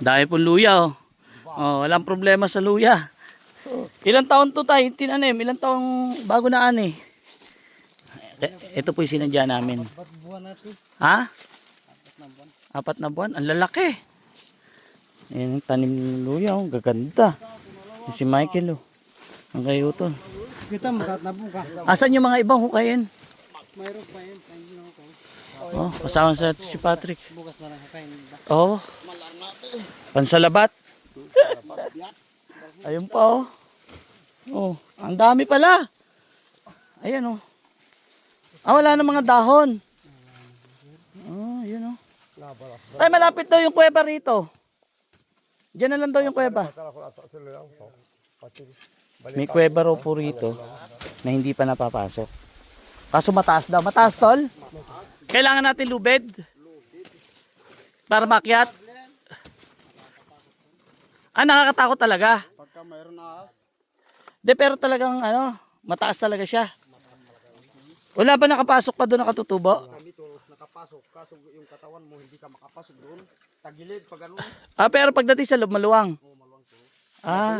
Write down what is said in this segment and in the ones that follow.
Dahil po luya oh. Oh, walang problema sa luya. Ilang taon to tayo tinanim? Ilang taon bago na ani? E- Ito po yung sinadya namin. Ba't buwan natin? Ha? na buwan. Apat na buwan. Ang lalaki. Ayan ang tanim ng luya. Oh. Gaganda. Si Michael oh. Ang kayuton. Kita makat na buka. Asan yung mga ibang hukayin? Mayroon pa yan. Ayun lang kayo. Oh, kasama sa si Patrick. Bukas na lang kakain. Oh. Pansalabat. Ayun pa oh. Oh, ang dami pala. Ayan oh. Ah, wala na mga dahon. Oh, yun oh. Tay, malapit daw yung kuweba rito. Diyan na lang daw yung kuweba. May kuweba raw po rito na hindi pa napapasok. Kaso mataas daw. Mataas, tol? Kailangan natin lubed? Para makyat? Ah, nakakatakot talaga. Pagka mayroon na ahas, De, pero talagang ano, mataas talaga siya. Wala ba nakapasok pa doon nakatutubo? kami to nakapasok. Kaso yung katawan mo hindi ka makapasok doon. Tagilid pag ano. Ah, pero pagdating sa loob, maluwang. Oh, maluwang to. Ah,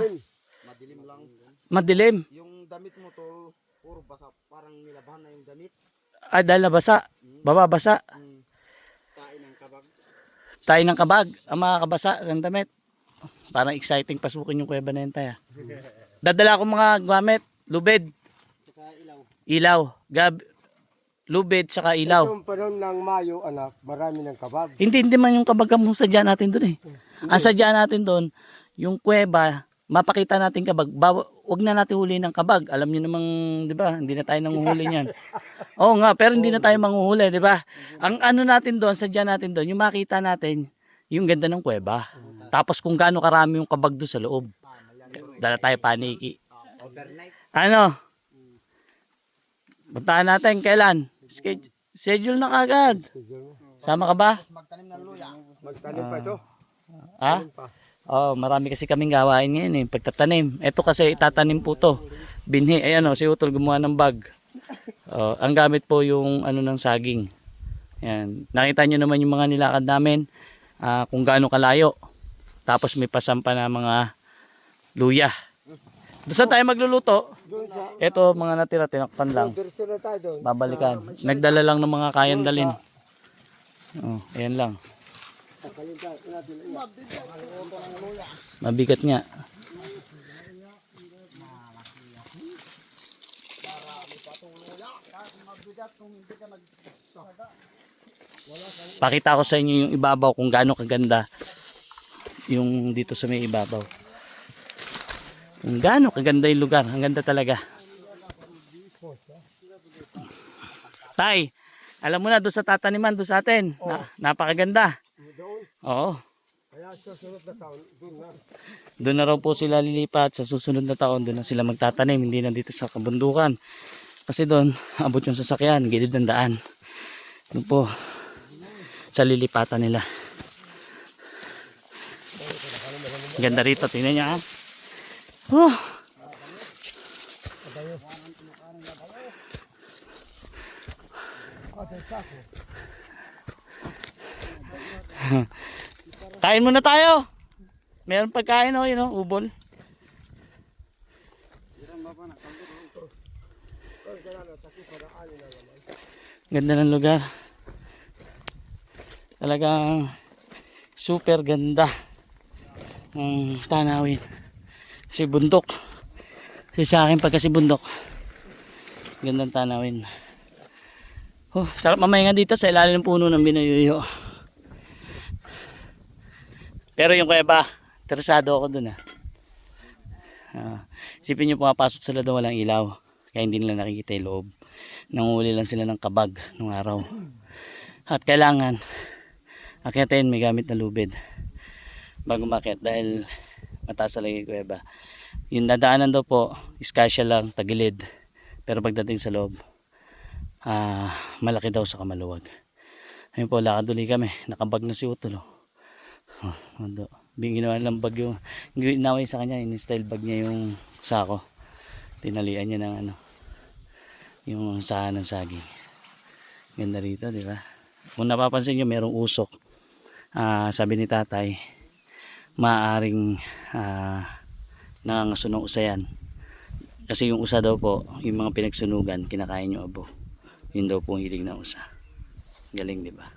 Madilim lang. madilim. Yung damit mo to, puro basa. Parang nilabahan na yung damit. Ah, dahil nabasa. Bababasa. Mm. Kain ng kabag. Tayo ng kabag. Ang mga kabasa ng damit. Parang exciting pasukin yung kuweba na yun tayo. Dadala ko mga gamit. Lubed. Saka ilaw. Ilaw. Gab. Lubed saka ilaw. Yung panahon ng Mayo, anak, marami ng kabag. Hindi, hindi man yung kabag ang sadya natin doon eh. Ang sadya natin doon, yung kuweba, mapakita natin kabag. Bawa, wag na natin huli ng kabag. Alam niyo namang, di ba, hindi na tayo nanguhuli niyan. Oo nga, pero hindi na tayo manguhuli, di ba? Ang ano natin doon, sadya natin doon, yung makita natin, yung ganda ng kuweba. Tapos kung gaano karami yung kabag doon sa loob. Dala tayo paniki. Overnight. Ano? Puntahan natin, kailan? Schedule, schedule na kagad. Sama ka ba? Magtanim ng luya. Magtanim pa ito. Ha? Oh, marami kasi kaming gawain ngayon eh, pagtatanim. Ito kasi itatanim po to. Binhi, ayan oh, si Utol gumawa ng bag. Oh, ang gamit po yung ano ng saging. Ayan. Nakita nyo naman yung mga nilakad namin ah, kung gaano kalayo. Tapos may pasampa na mga luya. Doon saan tayo magluluto? Ito mga natira, tinakpan lang. Babalikan. Nagdala lang ng mga kayang dalin. Oh, ayan lang. Kakayin tayo. Natin luya. Mabigat nga. Pakita ko sa inyo yung ibabaw kung gaano kaganda yung dito sa may ibabaw. Kung gaano kaganda yung lugar. Ang ganda talaga. Tay, alam mo na doon sa tataniman doon sa atin. Na, napakaganda. Oo. Kaya susunod na taon, doon na. Doon na raw po sila lilipat sa susunod na taon. Doon na sila magtatanim. Hindi na dito sa kabundukan. Kasi doon, abot yung sasakyan. Gilid ng daan. Doon po. Sa lilipatan nila. Ganda rito. Tingnan niya ha. Oh. Kain muna tayo. Meron pagkain oh, yun oh, ubol. Ganda ng lugar. Talagang super ganda ng tanawin. Kasi bundok. Kasi sa akin pag kasi bundok, gandang tanawin. Oh, sarap mamahinga dito sa ilalim ng puno ng binuyuyo. Pero yung kuweba, interesado ako dun ah. Ah, isipin nyo pumapasok sila doon walang ilaw. Kaya hindi nila nakikita yung loob. Nanguli lang sila ng kabag nung araw. At kailangan akyatin may gamit na lubid bago makit dahil mataas talaga yung kuweba. Yung dadaanan daw po, iskasya lang, tagilid. Pero pagdating sa loob, ah, malaki daw sa kamaluwag. Ayun po, lakad ulit kami. Nakabag na si Utol. Oh. Oh, ando. Bing ginawa lang bag yung ginawa niya sa kanya, in-style bag niya yung sako. Tinalian niya ng ano, yung sahan ng saging. Ganda rito, di ba? Kung napapansin niyo, merong usok ah, sabi ni tatay, maaaring ah, nangangaso ng usa yan. Kasi yung usa daw po, yung mga pinagsunugan, kinakain yung abo. Yun daw po ang hilig ng usa. Galing, di ba?